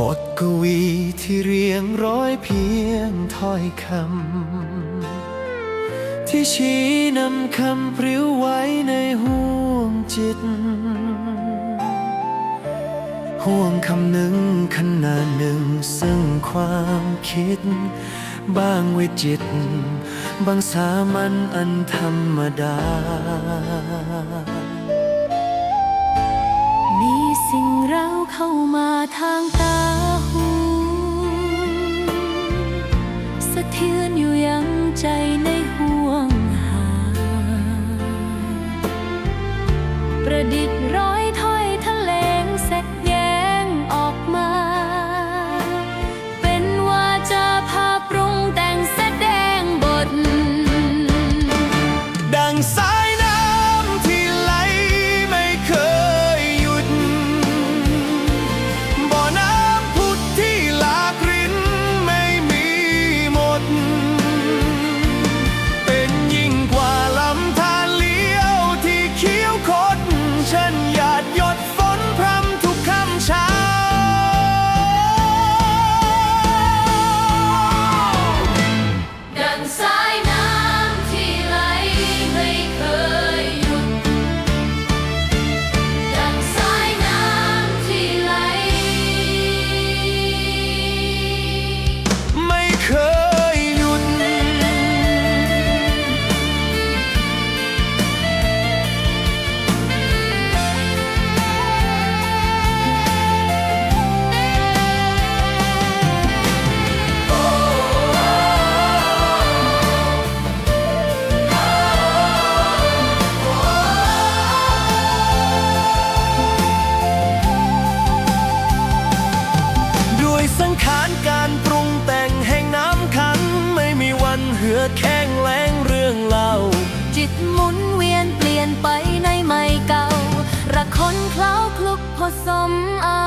บทกวีที่เรียงร้อยเพียงถ้อยคำ ที่ชี้นำคำพริ้วไว้ในห่วงจิต ห่วงคำหนึ่งขนาดหนึ่งซึ่งความคิด บางวิจิต บางสามัญอันธรรมดา มีสิ่งเราเข้ามาทางตา ประดิษฐ์ร้อยถ้อยทะเลงแสกแยงออกมา เป็นว่าจะพาปรุงแต่งแสดงบท ดังสาย กผสมอา